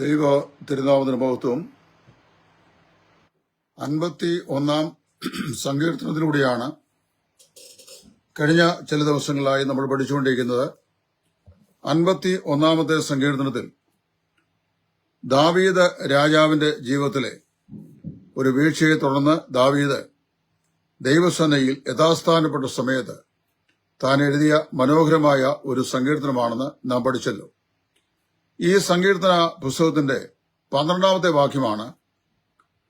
ദൈവ തിരുനാമത്തിന് മഹത്വം അൻപത്തി ഒന്നാം സങ്കീർത്തനത്തിലൂടെയാണ് കഴിഞ്ഞ ചില ദിവസങ്ങളായി നമ്മൾ പഠിച്ചുകൊണ്ടിരിക്കുന്നത്. അൻപത്തി ഒന്നാമത്തെ സങ്കീർത്തനത്തിൽ ദാവീദ് രാജാവിന്റെ ജീവിതത്തിലെ ഒരു വീഴ്ചയെ തുടർന്ന് ദാവീദ് ദൈവസേനയിൽ യഥാസ്ഥാനപ്പെട്ട സമയത്ത് താൻ എഴുതിയ മനോഹരമായ ഒരു സങ്കീർത്തനമാണെന്ന് നാം പഠിച്ചല്ലോ. ഈ സങ്കീർത്തന പുസ്തകത്തിന്റെ പന്ത്രണ്ടാമത്തെ വാക്യമാണ്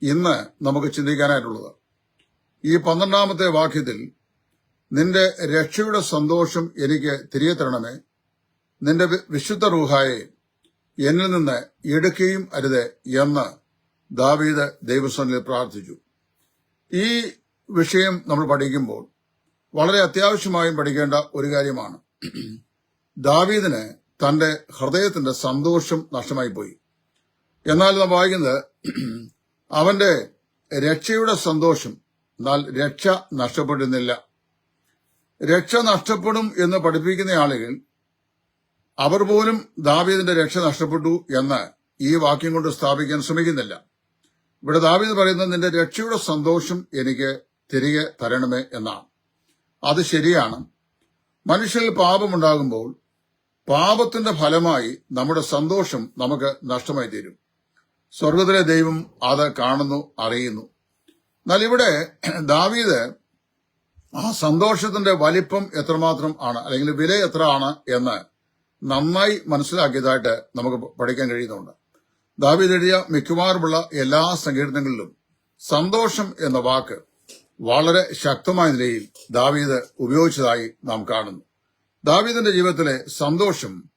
ഇന്ന് നമുക്ക് ചിന്തിക്കാനായിട്ടുള്ളത്. ഈ പന്ത്രണ്ടാമത്തെ വാക്യത്തിൽ നിന്റെ രക്ഷയുടെ സന്തോഷം എനിക്ക് തിരികെ തരണമേ നിന്റെ വിശുദ്ധ റൂഹായെ എന്നിൽ നിന്ന് എടുക്കുകയും അരുത് എന്ന് ദാവീദ് ദൈവസ്വനിൽ പ്രാർത്ഥിച്ചു. ഈ വിഷയം നമ്മൾ പഠിക്കുമ്പോൾ വളരെ അത്യാവശ്യമായും പഠിക്കേണ്ട ഒരു കാര്യമാണ്. ദാവീദിന് തന്റെ ഹൃദയത്തിന്റെ സന്തോഷം നഷ്ടമായി പോയി. എന്നാൽ നാം വായിക്കുന്നത് അവന്റെ രക്ഷയുടെ സന്തോഷം. എന്നാൽ രക്ഷ നഷ്ടപ്പെടുന്നില്ല രക്ഷ നഷ്ടപ്പെടും എന്ന് പഠിപ്പിക്കുന്ന ആളുകൾ അവർ പോലും ദാവീദിന്റെ രക്ഷ നഷ്ടപ്പെട്ടു എന്ന് ഈ വാക്യം കൊണ്ട് സ്ഥാപിക്കാൻ ശ്രമിക്കുന്നില്ല. ഇവിടെ ദാവീദ് പറയുന്നത് നിന്റെ രക്ഷയുടെ സന്തോഷം എനിക്ക് തിരികെ തരണമേ എന്നാണ്. അത് ശരിയാണ്. മനുഷ്യരിൽ പാപമുണ്ടാകുമ്പോൾ പാപത്തിന്റെ ഫലമായി നമ്മുടെ സന്തോഷം നമുക്ക് നഷ്ടമായി തീരും സ്വർഗത്തിലെ ദൈവം അത് കാണുന്നു അറിയുന്നു. എന്നാൽ ഇവിടെ ദാവീദ് ആ സന്തോഷത്തിന്റെ വലിപ്പം എത്രമാത്രം ആണ് അല്ലെങ്കിൽ വില എത്ര ആണ് എന്ന് നന്നായി മനസ്സിലാക്കിയതായിട്ട് നമുക്ക് പഠിക്കാൻ കഴിയുന്നുണ്ട്. ദാവീദ് എഴുതിയ മിക്കവാറുമുള്ള എല്ലാ സങ്കീർത്തനങ്ങളിലും സന്തോഷം എന്ന വാക്ക് വളരെ ശക്തമായ നിലയിൽ ദാവീദ് ഉപയോഗിച്ചതായി നാം കാണുന്നു. ദാവീദിന്റെ ജീവിതത്തിലെ സന്തോഷം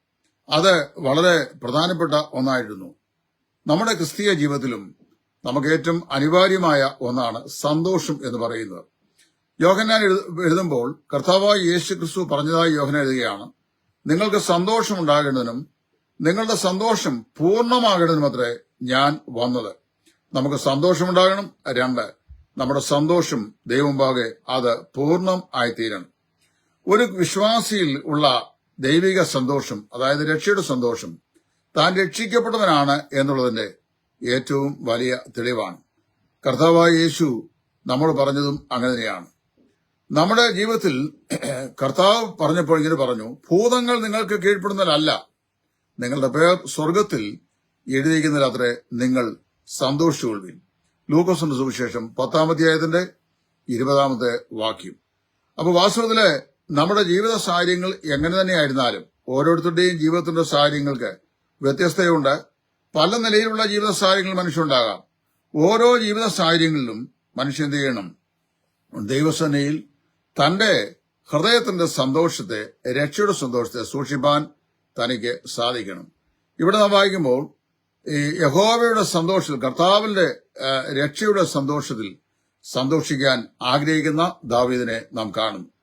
അത് വളരെ പ്രധാനപ്പെട്ട ഒന്നായിരുന്നു. നമ്മുടെ ക്രിസ്തീയ ജീവിതത്തിലും നമുക്ക് ഏറ്റവും അനിവാര്യമായ ഒന്നാണ് സന്തോഷം എന്ന് പറയുന്നത്. യോഹന്നാൻ എഴുതുമ്പോൾ കർത്താവായ യേശു ക്രിസ്തു പറഞ്ഞതായി യോഹന എഴുതുകയാണ് നിങ്ങൾക്ക് സന്തോഷം ഉണ്ടാകേണ്ടതിനും നിങ്ങളുടെ സന്തോഷം പൂർണമാകേണ്ടതിനും അത്രേ ഞാൻ വന്നത്. നമുക്ക് സന്തോഷമുണ്ടാകണം രണ്ട് നമ്മുടെ സന്തോഷം ദൈവമുമ്പാകെ അത് പൂർണം ആയിത്തീരണം. ഒരു വിശ്വാസിയിൽ ഉള്ള ദൈവിക സന്തോഷം അതായത് രക്ഷയുടെ സന്തോഷം താൻ രക്ഷിക്കപ്പെട്ടവനാണ് എന്നുള്ളതിന്റെ ഏറ്റവും വലിയ തെളിവാണ്. കർത്താവായ യേശു നമ്മൾ പറഞ്ഞതും അങ്ങനെയാണ് നമ്മുടെ ജീവിതത്തിൽ കർത്താവ് പറഞ്ഞപ്പോൾ ഇങ്ങനെ പറഞ്ഞു ഭൂതങ്ങൾ നിങ്ങൾക്ക് കീഴ്പ്പെടുന്നതിലല്ല നിങ്ങളുടെ പേർ സ്വർഗത്തിൽ എഴുതിയിരിക്കുന്നതിലത്രേ നിങ്ങൾ സന്തോഷിച്ചുകൊള്ളുവിൻ. ലൂക്കോസിന്റെ സുവിശേഷം പത്താമധ്യായത്തിന്റെ ഇരുപതാമത്തെ വാക്യം. അപ്പോൾ വാസ്തവത്തിൽ നമ്മുടെ ജീവിത സാഹചര്യങ്ങൾ എങ്ങനെ തന്നെയായിരുന്നാലും ഓരോരുത്തരുടെയും ജീവിതത്തിന്റെ സാഹചര്യങ്ങൾക്ക് വ്യത്യസ്തതയുണ്ട്. പല നിലയിലുള്ള ജീവിത സാഹചര്യങ്ങൾ മനുഷ്യണ്ടാകാം ഓരോ ജീവിത സാഹചര്യങ്ങളിലും മനുഷ്യൻ എന്ത് ചെയ്യണം? ദൈവസേനയിൽ തന്റെ ഹൃദയത്തിന്റെ സന്തോഷത്തെ രക്ഷയുടെ സന്തോഷത്തെ സൂക്ഷിപ്പാൻ തനിക്ക് സാധിക്കണം. ഇവിടെ നാം വായിക്കുമ്പോൾ ഈ യഹോവയുടെ സന്തോഷത്തിൽ കർത്താവിന്റെ രക്ഷയുടെ സന്തോഷത്തിൽ സന്തോഷിക്കാൻ ആഗ്രഹിക്കുന്ന ദാവീദിനെ നാം കാണുന്നു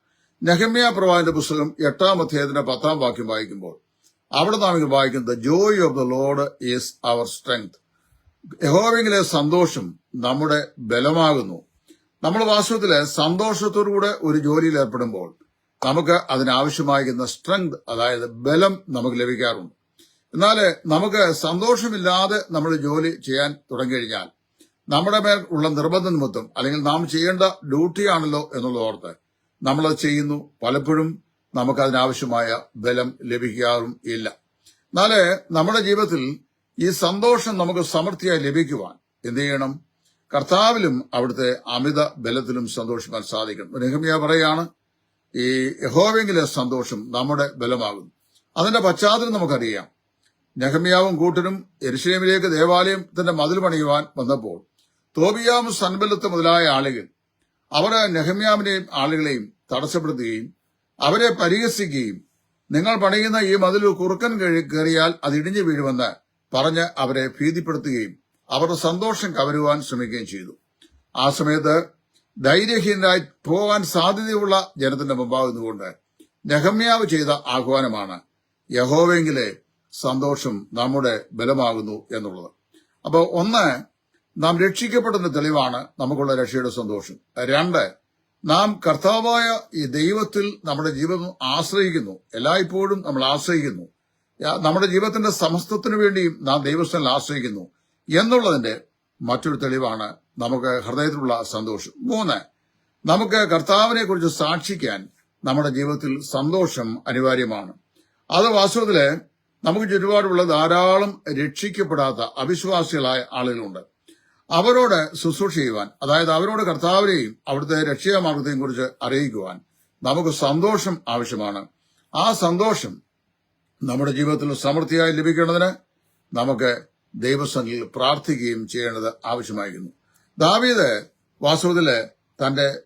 നെഹമ്യ പ്രവാഹിന്റെ പുസ്തകം എട്ടാം അധ്യായത്തിന്റെ പത്താം വാക്യം വായിക്കുമ്പോൾ അവിടെ നാം ഇത് വായിക്കുന്നത് joy of the Lord is our strength യഹോവിംഗിലെ സന്തോഷം നമ്മുടെ ബലമാകുന്നു. നമ്മൾ വാസ്തവത്തിൽ സന്തോഷത്തോടുകൂടെ ഒരു ജോലിയിൽ ഏർപ്പെടുമ്പോൾ നമുക്ക് അതിനാവശ്യമായിരിക്കുന്ന സ്ട്രെങ്ത് അതായത് ബലം നമുക്ക് ലഭിക്കാറുണ്ട്. എന്നാൽ നമുക്ക് സന്തോഷമില്ലാതെ നമ്മൾ ജോലി ചെയ്യാൻ തുടങ്ങിക്കഴിഞ്ഞാൽ നമ്മുടെ മേൽ ഉള്ള നിർബന്ധ നിമിത്തം അല്ലെങ്കിൽ നാം ചെയ്യേണ്ട ഡ്യൂട്ടിയാണല്ലോ എന്നുള്ളത് ഓർത്ത് നമ്മളത് ചെയ്യുന്നു. പലപ്പോഴും നമുക്ക് അതിനാവശ്യമായ ബലം ലഭിക്കാറും ഇല്ല. എന്നാൽ നമ്മുടെ ജീവിതത്തിൽ ഈ സന്തോഷം നമുക്ക് സമൃദ്ധിയായി ലഭിക്കുവാൻ എന്ത് ചെയ്യണം? കർത്താവിലും അവിടുത്തെ അമിത ബലത്തിലും സന്തോഷിക്കാൻ സാധിക്കണം. നെഹമ്യ പറയാണ് ഈ യഹോവെങ്കിലെ സന്തോഷം നമ്മുടെ ബലമാകുന്നു. അതിന്റെ പശ്ചാത്തലം നമുക്കറിയാം. നെഹമ്യാവും കൂട്ടരും എരുഷലേമിലേക്ക് ദേവാലയത്തിന്റെ മതിൽ പണിയുവാൻ വന്നപ്പോൾ തോബിയാവും സൻബലത്ത് മുതലായ ആളുകൾ അവർ നെഹമ്യാവിനെയും ആളുകളെയും തടസ്സപ്പെടുത്തുകയും അവരെ പരിഹസിക്കുകയും നിങ്ങൾ പണിയുന്ന ഈ മതിൽ കുറുക്കൻ കയറിയാൽ അത് ഇടിഞ്ഞു വീഴുമെന്ന് പറഞ്ഞ് അവരെ ഭീതിപ്പെടുത്തുകയും അവരുടെ സന്തോഷം കവരുവാൻ ശ്രമിക്കുകയും ചെയ്തു. ആ സമയത്ത് ധൈര്യഹീനരായി പോകാൻ സാധ്യതയുള്ള ജനത്തിന്റെ മുമ്പാകുന്നുകൊണ്ട് നെഹമ്യാവ് ചെയ്ത ആഹ്വാനമാണ് യഹോവെങ്കിലെ സന്തോഷം നമ്മുടെ ബലമാകുന്നു എന്നുള്ളത്. അപ്പോൾ ഒന്ന് നാം രക്ഷിക്കപ്പെടുന്ന തെളിവാണ് നമുക്കുള്ള രക്ഷയുടെ സന്തോഷം. രണ്ട് നാം കർത്താവായ ഈ ദൈവത്തിൽ നമ്മുടെ ജീവിതം ആശ്രയിക്കുന്നു. എല്ലായ്പ്പോഴും നമ്മൾ ആശ്രയിക്കുന്നു. നമ്മുടെ ജീവിതത്തിന്റെ സമസ്തത്തിനു വേണ്ടിയും നാം ദൈവസ്ഥനിൽ ആശ്രയിക്കുന്നു. എന്നുള്ളതിന്റെ മറ്റൊരു തെളിവാണ് നമുക്ക് ഹൃദയത്തിലുള്ള സന്തോഷം. മൂന്ന് നമുക്ക് കർത്താവിനെ കുറിച്ച് സാക്ഷിക്കാൻ നമ്മുടെ ജീവിതത്തിൽ സന്തോഷം അനിവാര്യമാണ്. അത് വാസ്തവത്തിൽ നമുക്ക് ചുറ്റുപാടുള്ള ധാരാളം രക്ഷിക്കപ്പെടാത്ത അവിശ്വാസികളായ ആളുകളുണ്ട്. അവരോട് ശുശ്രൂഷ ചെയ്യുവാൻ അതായത് അവരോട് കർത്താവിനെയും അവിടുത്തെ രക്ഷാമാർഗത്തെയും കുറിച്ച് അറിയിക്കുവാൻ നമുക്ക് സന്തോഷം ആവശ്യമാണ്. ആ സന്തോഷം നമ്മുടെ ജീവിതത്തിൽ സമൃദ്ധിയായി ലഭിക്കേണ്ടതിന് നമുക്ക് ദൈവസംഘിൽ പ്രാർത്ഥിക്കുകയും ചെയ്യേണ്ടത് ആവശ്യമായിരുന്നു. ദാവീദ് വാസ്തവത്തിൽ തന്റെ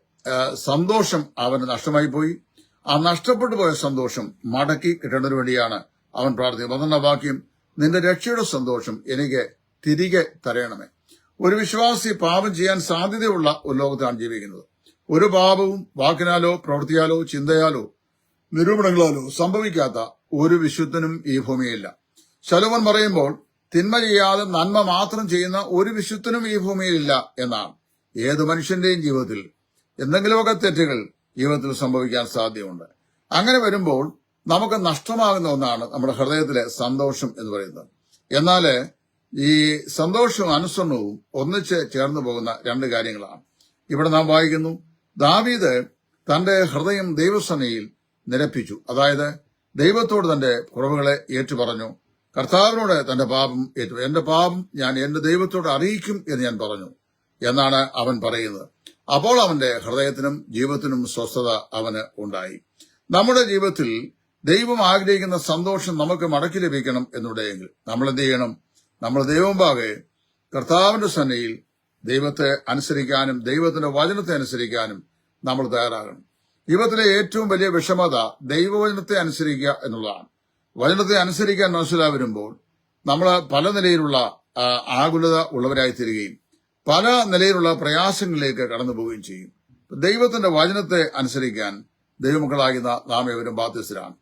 സന്തോഷം അവന് നഷ്ടമായി പോയി ആ നഷ്ടപ്പെട്ടു പോയ സന്തോഷം മടക്കി കിട്ടേണ്ടതിനു വേണ്ടിയാണ് അവൻ പ്രാർത്ഥിക്കുന്നത്. പന്ത്രണ്ടാം വാക്യം നിന്റെ രക്ഷയുടെ സന്തോഷം എനിക്ക് തിരികെ തരയണമേ ഒരു വിശ്വാസി പാപം ചെയ്യാൻ സാധ്യതയുള്ള ഒരു ലോകത്താണ് ജീവിക്കുന്നത്. ഒരു പാപവും വാക്കിനാലോ പ്രവൃത്തിയാലോ ചിന്തയാലോ നിരൂപണങ്ങളാലോ സംഭവിക്കാത്ത ഒരു വിശുദ്ധനും ഈ ഭൂമിയില്ല. ശലോമൻ പറയുമ്പോൾ തിന്മ ചെയ്യാതെ നന്മ മാത്രം ചെയ്യുന്ന ഒരു വിശുദ്ധനും ഈ ഭൂമിയിലില്ല എന്നാണ്. ഏത് മനുഷ്യന്റെയും ജീവിതത്തിൽ എന്തെങ്കിലുമൊക്കെ തെറ്റുകൾ ജീവിതത്തിൽ സംഭവിക്കാൻ സാധ്യതയുണ്ട്. അങ്ങനെ വരുമ്പോൾ നമുക്ക് നഷ്ടമാകുന്ന ഒന്നാണ് നമ്മുടെ ഹൃദയത്തിലെ സന്തോഷം എന്ന് പറയുന്നത്. എന്നാൽ ഈ സന്തോഷവും അനുസരണവും ഒന്നിച്ച് ചേർന്നു പോകുന്ന രണ്ട് കാര്യങ്ങളാണ്. ഇവിടെ നാം വായിക്കുന്നു ദാവീദ് തന്റെ ഹൃദയം ദൈവസനയിൽ നിരപ്പിച്ചു. അതായത് ദൈവത്തോട് തന്റെ കുറവുകളെ ഏറ്റുപറഞ്ഞു. കർത്താവിനോട് തന്റെ പാപം ഏറ്റു. എന്റെ പാപം ഞാൻ എന്റെ ദൈവത്തോട് അറിയിക്കും എന്ന് ഞാൻ പറഞ്ഞു എന്നാണ് അവൻ പറയുന്നത്. അപ്പോൾ അവന്റെ ഹൃദയത്തിനും ജീവിതത്തിനും സ്വസ്ഥത അവന് ഉണ്ടായി. നമ്മുടെ ജീവിതത്തിൽ ദൈവം ആഗ്രഹിക്കുന്ന സന്തോഷം നമുക്ക് മടക്കി ലഭിക്കണം എന്നുണ്ടെങ്കിൽ നമ്മൾ എന്ത് ചെയ്യണം? നമ്മൾ ദൈവമുമ്പാകെ കർത്താവിന്റെ സന്നയിൽ ദൈവത്തെ അനുസരിക്കാനും ദൈവത്തിന്റെ വചനത്തെ അനുസരിക്കാനും നമ്മൾ തയ്യാറാകണം. ജീവിതത്തിലെ ഏറ്റവും വലിയ വിഷമത ദൈവവചനത്തെ അനുസരിക്കുക എന്നുള്ളതാണ്. വചനത്തെ അനുസരിക്കാൻ മനസ്സിലാ വരുമ്പോൾ നമ്മൾ പല നിലയിലുള്ള ആകുലത ഉള്ളവരായി തീരുകയും പല നിലയിലുള്ള പ്രയാസങ്ങളിലേക്ക് കടന്നു പോവുകയും ചെയ്യും. ദൈവത്തിന്റെ വചനത്തെ അനുസരിക്കാൻ ദൈവമക്കളാകുന്ന നാം ഏവരും ബാധ്യസ്ഥരാണ്.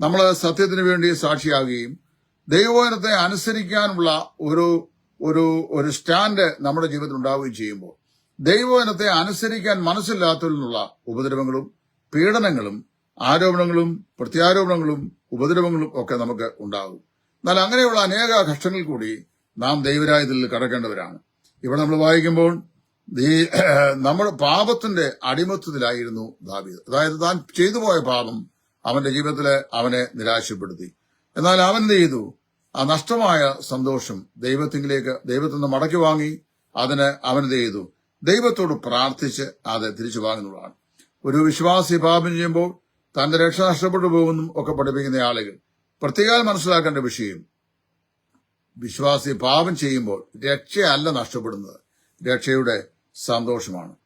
നമ്മൾ സത്യത്തിന് വേണ്ടി സാക്ഷിയാകുകയും ദൈവവചനത്തെ അനുസരിക്കാനുള്ള ഒരു ഒരു ഒരു സ്റ്റാൻഡ് നമ്മുടെ ജീവിതത്തിൽ ഉണ്ടാവുകയും ചെയ്യുമ്പോൾ ദൈവവചനത്തെ അനുസരിക്കാൻ മനസ്സില്ലാത്തതിൽ നിന്നുള്ള ഉപദ്രവങ്ങളും പീഡനങ്ങളും ആരോപണങ്ങളും പ്രത്യാരോപണങ്ങളും ഉപദ്രവങ്ങളും ഒക്കെ നമുക്ക് ഉണ്ടാകും. എന്നാൽ അങ്ങനെയുള്ള അനേക കഷ്ടങ്ങളിൽ കൂടി നാം ദൈവരായതിൽ കടക്കേണ്ടവരാണ്. ഇവിടെ നമ്മൾ വായിക്കുമ്പോൾ ഈ നമ്മുടെ പാപത്തിന്റെ അടിമത്തത്തിലായിരുന്നു ദാവീദ്. അതായത് താൻ ചെയ്തു പോയ പാപം അവന്റെ ജീവിതത്തിൽ അവനെ നിരാശപ്പെടുത്തി. എന്നാൽ അവൻ എന്ത് ചെയ്തു? ആ നഷ്ടമായ സന്തോഷം ദൈവത്തിലേക്ക് ദൈവത്തിൽ നിന്ന് മടക്കി വാങ്ങി അതിന് അവൻ എന്ത് ചെയ്തു? ദൈവത്തോട് പ്രാർത്ഥിച്ച് അത് തിരിച്ചു വാങ്ങുന്നതാണ് ഒരു വിശ്വാസി പാപം ചെയ്യുമ്പോൾ തന്റെ രക്ഷ നഷ്ടപ്പെട്ടു പോകുന്നു ഒക്കെ പഠിപ്പിക്കുന്ന ആളുകൾ പ്രത്യേകം മനസ്സിലാക്കേണ്ട വിഷയം വിശ്വാസി പാപം ചെയ്യുമ്പോൾ രക്ഷയല്ല നഷ്ടപ്പെടുന്നത് രക്ഷയുടെ സന്തോഷമാണ്.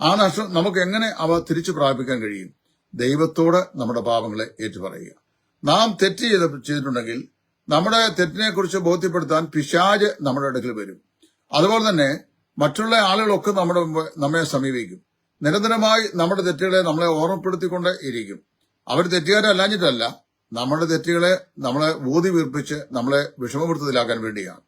ആ നഷ്ടം നമുക്ക് എങ്ങനെ അവ തിരിച്ചു പ്രാപിക്കാൻ കഴിയും? ദൈവത്തോട് നമ്മുടെ പാപങ്ങളെ ഏറ്റുപറയുക. നാം തെറ്റ് ചെയ്ത ചെയ്തിട്ടുണ്ടെങ്കിൽ നമ്മുടെ തെറ്റിനെ കുറിച്ച് ബോധ്യപ്പെടുത്താൻ പിശാജ് നമ്മുടെ അടുക്കൽ വരും. അതുപോലെ തന്നെ മറ്റുള്ള ആളുകളൊക്കെ നമ്മുടെ നമ്മെ സമീപിക്കും. നിരന്തരമായി നമ്മുടെ തെറ്റുകളെ നമ്മളെ ഓർമ്മപ്പെടുത്തിക്കൊണ്ട് ഇരിക്കും. അവർ തെറ്റുകാരല്ലാഞ്ഞിട്ടല്ല നമ്മുടെ തെറ്റുകളെ നമ്മളെ ബോധി വീർപ്പിച്ച് നമ്മളെ വിഷമവൃത്തത്തിലാക്കാൻ വേണ്ടിയാണ്.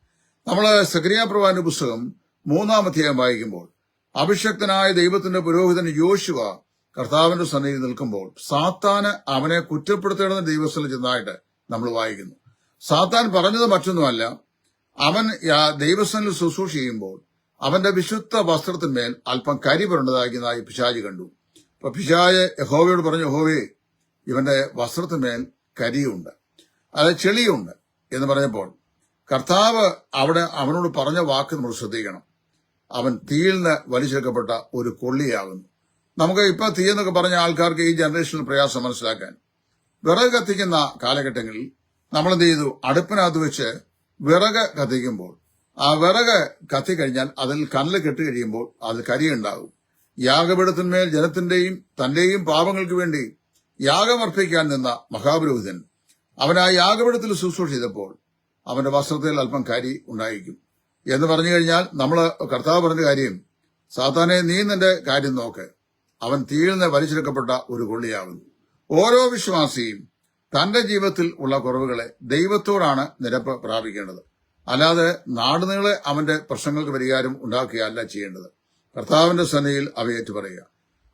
നമ്മൾ സക്രിയ പ്രവാന്റെ പുസ്തകം മൂന്നാം അധ്യായം വായിക്കുമ്പോൾ അഭിഷക്തനായ ദൈവത്തിന്റെ പുരോഹിതൻ യോശുവ കർത്താവിന്റെ സന്നിധി നിൽക്കുമ്പോൾ സാത്താന് അവനെ കുറ്റപ്പെടുത്തേണ്ടെന്ന് ദൈവസ്ഥലം ചെന്നായിട്ട് നമ്മൾ വായിക്കുന്നു. സാത്താൻ പറഞ്ഞത് മറ്റൊന്നുമല്ല. അവൻ ദൈവസ്ഥനിൽ ശുശ്രൂഷ ചെയ്യുമ്പോൾ അവന്റെ വിശുദ്ധ വസ്ത്രത്തിന്മേൽ അല്പം കരി പുരണ്ടതാക്കുന്നതായി പിശാജ് കണ്ടു. അപ്പൊ പിശാജ് യഹോവയോട് പറഞ്ഞു യഹോവേ ഇവന്റെ വസ്ത്രത്തിന്മേൽ കരിയുണ്ട്. അത് ചെളിയുണ്ട്. എന്ന് പറഞ്ഞപ്പോൾ കർത്താവ് അവിടെ അവനോട് പറഞ്ഞ വാക്ക് നമ്മൾ ശ്രദ്ധിക്കണം. അവൻ തീയിൽ നിന്ന് വലിച്ചെടുക്കപ്പെട്ട ഒരു കൊള്ളിയാകുന്നു. നമുക്ക് ഇപ്പൊ തീ എന്നൊക്കെ പറഞ്ഞ ആൾക്കാർക്ക് ഈ ജനറേഷനിൽ പ്രയാസം മനസ്സിലാക്കാൻ. വിറക് കത്തിക്കുന്ന കാലഘട്ടങ്ങളിൽ നമ്മൾ എന്ത് ചെയ്തു? അടുപ്പിനകത്ത് വെച്ച് വിറക് കത്തിക്കുമ്പോൾ ആ വിറക് കത്തിക്കഴിഞ്ഞാൽ അതിൽ കല്ല് കെട്ട് കഴിയുമ്പോൾ അതിൽ കരിയുണ്ടാകും. യാഗപീഠത്തിന്മേൽ ജനത്തിന്റെയും തന്റെയും പാപങ്ങൾക്ക് വേണ്ടി യാഗമർപ്പിക്കാൻ നിന്ന മഹാപുരോഹിതൻ അവൻ ആ യാഗപീഠത്തിൽ ശുശ്രൂഷ ചെയ്തപ്പോൾ അവന്റെ വസ്ത്രത്തിൽ അല്പം കരി ഉണ്ടായിരിക്കും. എന്ന് പറഞ്ഞു കഴിഞ്ഞാൽ നമ്മൾ കർത്താവ് പറഞ്ഞ കാര്യം സാത്താനെ നീ നിന്റെ കാര്യം നോക്ക്. അവൻ തീയിൽ വലിച്ചെടുക്കപ്പെട്ട ഒരു കൊള്ളിയാകുന്നു. ഓരോ വിശ്വാസിയും തന്റെ ജീവിതത്തിൽ ഉള്ള കുറവുകളെ ദൈവത്തോടാണ് നിരപ്പ് പ്രാപിക്കേണ്ടത്. അല്ലാതെ നാടുനീളെ അവന്റെ പ്രശ്നങ്ങൾക്ക് പരിഹാരം ഉണ്ടാക്കുകയല്ല ചെയ്യേണ്ടത്. കർത്താവിന്റെ സന്നയിൽ അവയേറ്റു പറയുക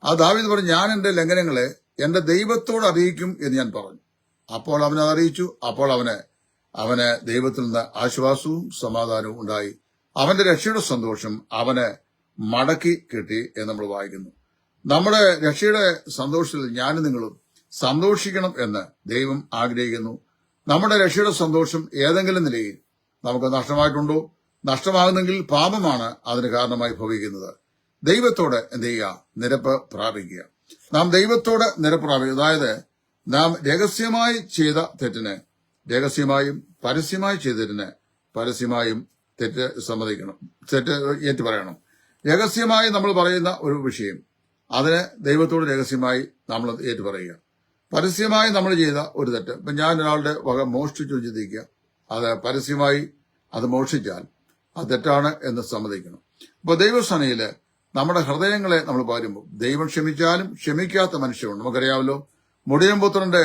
ആ ദാവീദ് പറഞ്ഞു ഞാൻ എന്റെ ലംഘനങ്ങളെ എന്റെ ദൈവത്തോട് അറിയിക്കും എന്ന് ഞാൻ പറഞ്ഞു. അപ്പോൾ അത് അറിയിച്ചു. അപ്പോൾ അവന് അവന് ദൈവത്തിൽ നിന്ന് ആശ്വാസവും സമാധാനവും ഉണ്ടായി. അവന്റെ രക്ഷയുടെ സന്തോഷം അവന് മടക്കി കിട്ടി എന്ന് നമ്മൾ വായിക്കുന്നു. നമ്മുടെ രക്ഷയുടെ സന്തോഷത്തിൽ ഞാനും നിങ്ങളും സന്തോഷിക്കണം എന്ന് ദൈവം ആഗ്രഹിക്കുന്നു. നമ്മുടെ രക്ഷയുടെ സന്തോഷം ഏതെങ്കിലും നിലയിൽ നമുക്ക് നഷ്ടമായിട്ടുണ്ടോ? നഷ്ടമാകുന്നെങ്കിൽ പാപമാണ് അതിന് കാരണമായി ഭവിക്കുന്നത്. ദൈവത്തോട് എന്ത് ചെയ്യുക? നിരപ്പ് പ്രാപിക്കുക. നാം ദൈവത്തോട് നിരപ്പ് പ്രാപിക്കുക. അതായത് നാം രഹസ്യമായി ചെയ്ത തെറ്റിന് രഹസ്യമായും പരസ്യമായി ചെയ്തതിന് പരസ്യമായും തെറ്റ് സമ്മതിക്കണം. തെറ്റ് ഏറ്റു പറയണം. രഹസ്യമായി നമ്മൾ പറയുന്ന ഒരു വിഷയം അതിന് ദൈവത്തോട് രഹസ്യമായി നമ്മൾ ഏറ്റു പറയുക പരസ്യമായി നമ്മൾ ചെയ്ത ഒരു തെറ്റ്. ഇപ്പൊ ഞാൻ ഒരാളുടെ വക മോഷ്ടിച്ചു ചിന്തിക്കുക. അത് പരസ്യമായി അത് മോഷ്ടിച്ചാൽ അത് തെറ്റാണ് എന്ന് സമ്മതിക്കണം. അപ്പൊ ദൈവസനയിൽ നമ്മുടെ ഹൃദയങ്ങളെ നമ്മൾ പാരുമ്പോൾ ദൈവം ക്ഷമിച്ചാലും ക്ഷമിക്കാത്ത മനുഷ്യരുണ്ട്. നമുക്കറിയാമല്ലോ മുടിയമ്പുത്രന്റെ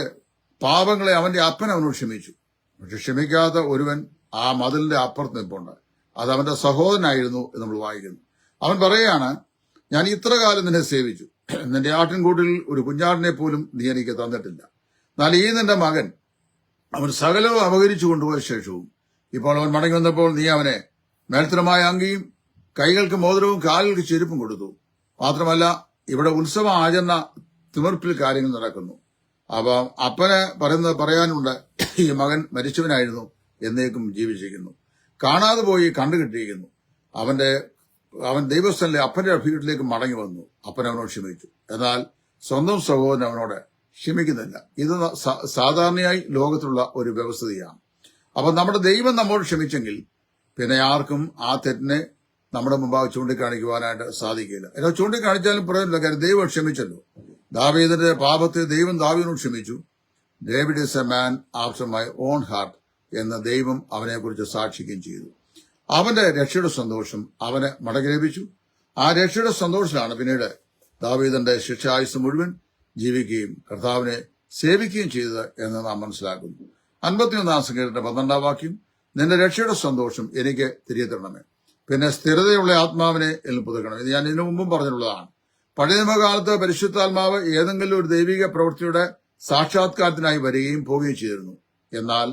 പാപങ്ങളെ അവന്റെ അപ്പൻ അവനോട് ക്ഷമിച്ചു. പക്ഷെ ക്ഷമിക്കാത്ത ഒരുവൻ ആ മതിലിന്റെ അപ്പുറത്ത് നിൽപ്പുണ്ട്. അത് അവന്റെ സഹോദരനായിരുന്നു എന്ന് നമ്മൾ വായിക്കുന്നു. അവൻ പറയുകയാണ് ഞാൻ ഇത്ര കാലം നിന്നെ സേവിച്ചു. നിന്റെ ആട്ടിൻകൂട്ടിൽ ഒരു കുഞ്ഞാടിനെ പോലും നീ എനിക്ക് തന്നിട്ടില്ല. എന്നാൽ ഈ നിന്റെ മകൻ അവൻ സകലവും അപകരിച്ചു കൊണ്ടുപോയ ശേഷവും ഇപ്പോൾ അവൻ മടങ്ങി വന്നപ്പോൾ നീ അവനെ മേൽത്തരമായ അങ്കിയും കൈകൾക്ക് മോതിരവും കാലുകൾക്ക് ചെരുപ്പും കൊടുത്തു. മാത്രമല്ല ഇവിടെ ഉത്സവ ആചരണ തിമിർപ്പിൽ കാര്യങ്ങൾ നടക്കുന്നു. അപ്പൊ അപ്പനെ പറയുന്നത് പറയാനുണ്ട് ഈ മകൻ മരിച്ചവനായിരുന്നു എന്നേക്കും ജീവിച്ചിരിക്കുന്നു. കാണാതെ പോയി കണ്ടുകിട്ടിയിരിക്കുന്നു. അവന്റെ അവൻ ദൈവസ്ഥനിലെ അപ്പന്റെ വീട്ടിലേക്ക് മടങ്ങി വന്നു. അപ്പൻ അവനോട് ക്ഷമിച്ചു. എന്നാൽ സ്വന്തം സഹോദരൻ അവനോട് ക്ഷമിക്കുന്നില്ല. ഇത് സാധാരണയായി ലോകത്തിലുള്ള ഒരു വ്യവസ്ഥയാണ് അപ്പൊ നമ്മുടെ ദൈവം നമ്മോട് ക്ഷമിച്ചെങ്കിൽ പിന്നെ ആർക്കും ആ തെറ്റിനെ നമ്മുടെ മുമ്പാകെ ചൂണ്ടിക്കാണിക്കുവാനായിട്ട് സാധിക്കില്ല. എന്നാൽ ചൂണ്ടിക്കാണിച്ചാലും പറയുന്നില്ല കാര്യം ദൈവം ക്ഷമിച്ചല്ലോ. ദാവീദിന്റെ പാപത്തെ ദൈവം ദാവീദിനോട് ക്ഷമിച്ചു. David is a man after my own heart എന്ന ദൈവം അവനെക്കുറിച്ച് സാക്ഷിക്കുകയും ചെയ്തു. അവന്റെ രക്ഷയുടെ സന്തോഷം അവനെ മടങ്ങി ലഭിച്ചു ആ രക്ഷയുടെ സന്തോഷത്തിലാണ് പിന്നീട് ദാവീദന്റെ ശിക്ഷായുസ് മുഴുവൻ ജീവിക്കുകയും കർത്താവിനെ സേവിക്കുകയും ചെയ്തത് എന്ന് നാം മനസ്സിലാക്കുന്നു. അൻപത്തിയൊന്നാം സംഗീതത്തിന്റെ പന്ത്രണ്ടാം വാക്യം നിന്റെ രക്ഷയുടെ സന്തോഷം എനിക്ക് തിരികെ തരണമേ പിന്നെ സ്ഥിരതയുള്ള ആത്മാവിനെ എന്നിൽ പുതുക്കണം ഇത് ഞാൻ ഇതിനു മുമ്പും പറഞ്ഞിട്ടുള്ളതാണ്. പഴയ പരിശുദ്ധാത്മാവ് ഏതെങ്കിലും ഒരു ദൈവിക പ്രവൃത്തിയുടെ സാക്ഷാത്കാരത്തിനായി വരികയും പോവുകയും ചെയ്തിരുന്നു. എന്നാൽ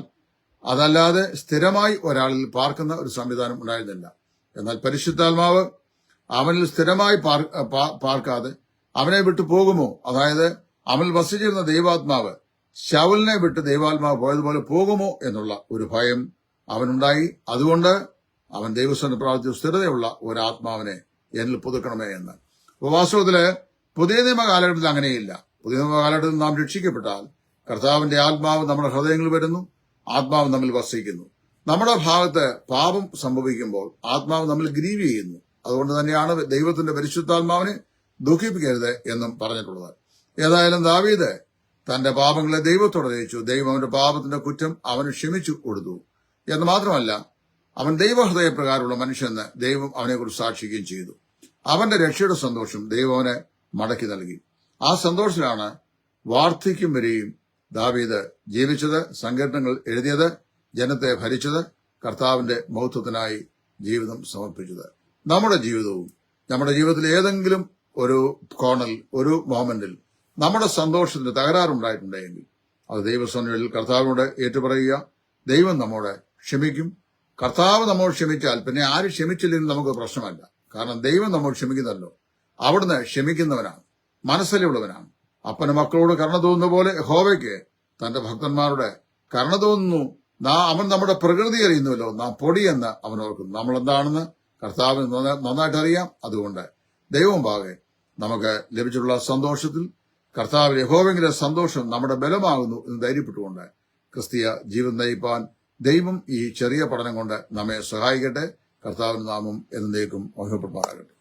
അതല്ലാതെ സ്ഥിരമായി ഒരാളിൽ പാർക്കുന്ന ഒരു സംവിധാനം ഉണ്ടായിരുന്നില്ല. എന്നാൽ പരിശുദ്ധാത്മാവ് അവനിൽ സ്ഥിരമായി പാർക്കാതെ അവനെ വിട്ടു പോകുമോ? അതായത് അവൻ വസിച്ചിരുന്ന ദൈവാത്മാവ് ശവലിനെ വിട്ട് ദൈവാത്മാവ് പോയതുപോലെ പോകുമോ എന്നുള്ള ഒരു ഭയം അവനുണ്ടായി. അതുകൊണ്ട് അവൻ ദൈവസ്ഥന് പ്രാർത്ഥിച്ച സ്ഥിരതയുള്ള ഒരു ആത്മാവിനെ എന്നിൽ പുതുക്കണമേ എന്ന്. ഉപവാസത്തിൽ പുതിയ നിയമ കാലഘട്ടത്തിൽ അങ്ങനെയില്ല. പുതിയ നിയമ കാലഘട്ടത്തിൽ നാം രക്ഷിക്കപ്പെട്ടാൽ കർത്താവിന്റെ ആത്മാവ് നമ്മുടെ ഹൃദയങ്ങളിൽ വരുന്നു. ആത്മാവ് നമ്മിൽ വസിക്കുന്നു. നമ്മുടെ ഭാഗത്ത് പാപം സംഭവിക്കുമ്പോൾ ആത്മാവ് നമ്മൾ ഗ്രീവ് ചെയ്യുന്നു. അതുകൊണ്ട് തന്നെയാണ് ദൈവത്തിന്റെ പരിശുദ്ധാത്മാവിനെ ദുഃഖിപ്പിക്കരുത് എന്നും പറഞ്ഞിട്ടുള്ളത്. ഏതായാലും ദാവീദ് തന്റെ പാപങ്ങളെ ദൈവത്തോട് അറിയിച്ചു. ദൈവം അവന്റെ പാപത്തിന്റെ കുറ്റം അവന് ക്ഷമിച്ചു കൊടുത്തു. എന്ന് മാത്രമല്ല അവൻ ദൈവഹൃദയപ്രകാരമുള്ള മനുഷ്യന്ന് ദൈവം അവനെക്കുറിച്ച് സാക്ഷിക്കുകയും ചെയ്തു. അവന്റെ രക്ഷയുടെ സന്തോഷം ദൈവം അവനെ മടക്കി നൽകി. ആ സന്തോഷത്തിലാണ് വാർദ്ധക്യം വരെയും ദാവീദ് ജീവിച്ചത് സങ്കീർണങ്ങൾ എഴുതിയത് ജനത്തെ ഭരിച്ചത് കർത്താവിന്റെ മഹത്വത്തിനായി ജീവിതം സമർപ്പിച്ചത്. നമ്മുടെ ജീവിതവും നമ്മുടെ ജീവിതത്തിൽ ഏതെങ്കിലും ഒരു കോണൽ ഒരു മോമെന്റിൽ നമ്മുടെ സന്തോഷത്തിന് തകരാറുണ്ടായിട്ടുണ്ടെങ്കിൽ അത് ദൈവസ്വനിൽ കർത്താവിനോട് ഏറ്റുപറയുക. ദൈവം നമ്മോട് ക്ഷമിക്കും. കർത്താവ് നമ്മോട് ക്ഷമിച്ചാൽ പിന്നെ ആര് ക്ഷമിച്ചില്ലെങ്കിൽ നമുക്ക് പ്രശ്നമല്ല. കാരണം ദൈവം നമ്മോട് ക്ഷമിക്കുന്നല്ലോ അവിടുന്ന് ക്ഷമിക്കുന്നവനാണ്. മനസ്സിലുള്ളവനാണ്. അപ്പന് മക്കളോട് കരുണ തോന്നുന്ന പോലെ ഹോവയ്ക്ക് തന്റെ ഭക്തന്മാരുടെ കരുണ തോന്നുന്നു. അവൻ നമ്മുടെ പ്രകൃതി അറിയുന്നുവല്ലോ. നാം പൊടിയെന്ന് അവൻ ഓർക്കുന്നു. നമ്മൾ എന്താണെന്ന് കർത്താവിന് നന്ന- നന്നായിട്ട് അറിയാം അതുകൊണ്ട് ദൈവം പാകെ നമുക്ക് ലഭിച്ചിട്ടുള്ള സന്തോഷത്തിൽ കർത്താവ് യഹോവെങ്കിലെ സന്തോഷം നമ്മുടെ ബലമാകുന്നു എന്ന് ധൈര്യപ്പെട്ടുകൊണ്ട് ക്രിസ്തീയ ജീവൻ നയിപ്പാൻ ദൈവം ഈ ചെറിയ പഠനം കൊണ്ട് നമ്മെ സഹായിക്കട്ടെ. കർത്താവിന് നാമം എന്നേക്കും ഓർമ്മപ്പെടുമാറാകട്ടെ